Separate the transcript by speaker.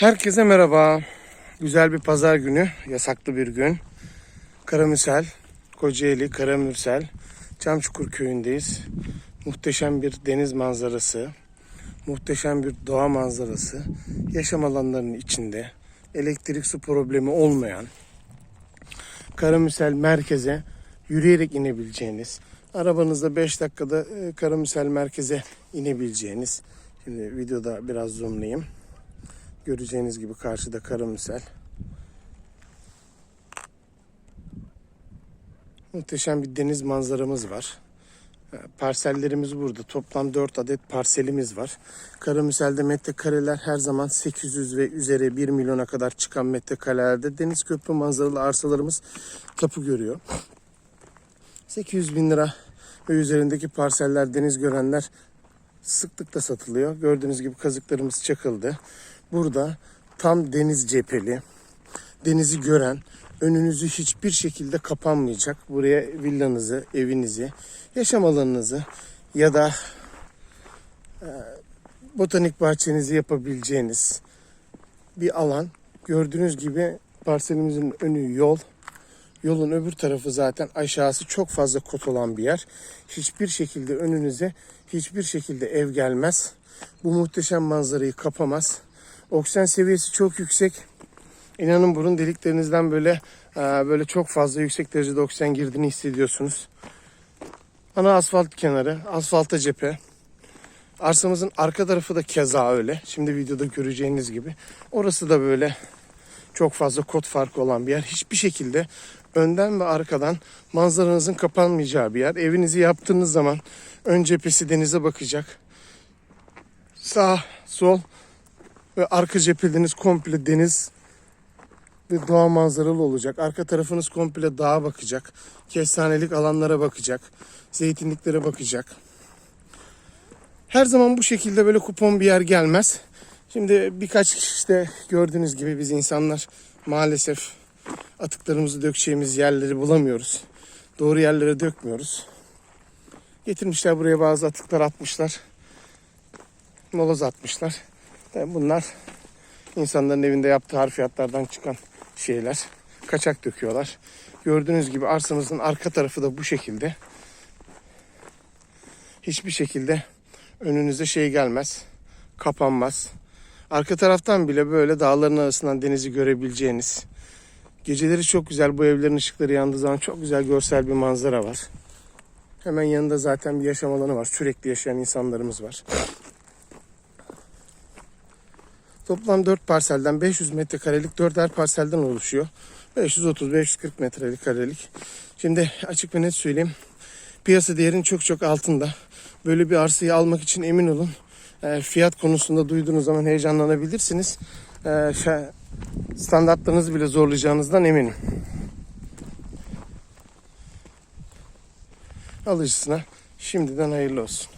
Speaker 1: Herkese merhaba. Güzel bir pazar günü, yasaklı bir gün. Karamürsel, Kocaeli Karamürsel, Çamçukur köyündeyiz. Muhteşem bir deniz manzarası, muhteşem bir doğa manzarası, yaşam alanlarının içinde, elektrik su problemi olmayan, Karamürsel merkeze yürüyerek inebileceğiniz, arabanızda 5 dakikada e, Karamürsel merkeze inebileceğiniz. Şimdi videoda biraz zoomlayayım. Göreceğiniz gibi karşıda Karamürsel. Muhteşem bir deniz manzaramız var. E, Parsellerimiz burada. Toplam 4 adet parselimiz var. Karamürsel'de metrekareler her zaman 800 ve üzeri 1 milyona kadar çıkan metrekarelerde deniz köprü manzaralı arsalarımız tapu görüyor. 800 bin lira ve üzerindeki parseller deniz görenler sıklıkla satılıyor. Gördüğünüz gibi kazıklarımız çakıldı. Burada tam deniz cepheli, denizi gören, önünüzü hiçbir şekilde kapanmayacak. Buraya villanızı, evinizi, yaşam alanınızı ya da e, botanik bahçenizi yapabileceğiniz bir alan. Gördüğünüz gibi parselimizin önü yol. Yolun öbür tarafı zaten aşağısı çok fazla kot olan bir yer. Hiçbir şekilde önünüze hiçbir şekilde ev gelmez. Bu muhteşem manzarayı kapamaz. Oksijen seviyesi çok yüksek. İnanın burun deliklerinizden böyle e, böyle çok fazla yüksek derecede oksijen girdiğini hissediyorsunuz. Ana asfalt kenarı, asfalta cephe. Arsamızın arka tarafı da keza öyle. Şimdi videoda göreceğiniz gibi. Orası da böyle çok fazla kot farkı olan bir yer. Hiçbir şekilde önden ve arkadan manzaranızın kapanmayacağı bir yer. Evinizi yaptığınız zaman ön cephesi denize bakacak. Sağ, sol ve arka cepheleriniz komple deniz ve doğa manzaralı olacak. Arka tarafınız komple dağa bakacak. Kestanelik alanlara bakacak. Zeytinliklere bakacak. Her zaman bu şekilde böyle kupon bir yer gelmez. Şimdi birkaç işte gördüğünüz gibi biz insanlar maalesef atıklarımızı dökeceğimiz yerleri bulamıyoruz. Doğru yerlere dökmüyoruz. Getirmişler buraya bazı atıklar atmışlar. Moloz atmışlar. Bunlar insanların evinde yaptığı harfiyatlardan çıkan şeyler. Kaçak döküyorlar. Gördüğünüz gibi arsamızın arka tarafı da bu şekilde. Hiçbir şekilde önünüze şey gelmez. Kapanmaz. Arka taraftan bile böyle dağların arasından denizi görebileceğiniz. Geceleri çok güzel bu evlerin ışıkları yandığı zaman çok güzel görsel bir manzara var. Hemen yanında zaten bir yaşam alanı var. Sürekli yaşayan insanlarımız var. Toplam 4 parselden 500 metrekarelik 4'er parselden oluşuyor. 530-540 metrelik karelik. Şimdi açık ve net söyleyeyim. Piyasa değerinin çok çok altında. Böyle bir arsayı almak için emin olun. e, Fiyat konusunda duyduğunuz zaman heyecanlanabilirsiniz. E, Standartlarınızı bile zorlayacağınızdan eminim. Alıcısına şimdiden hayırlı olsun.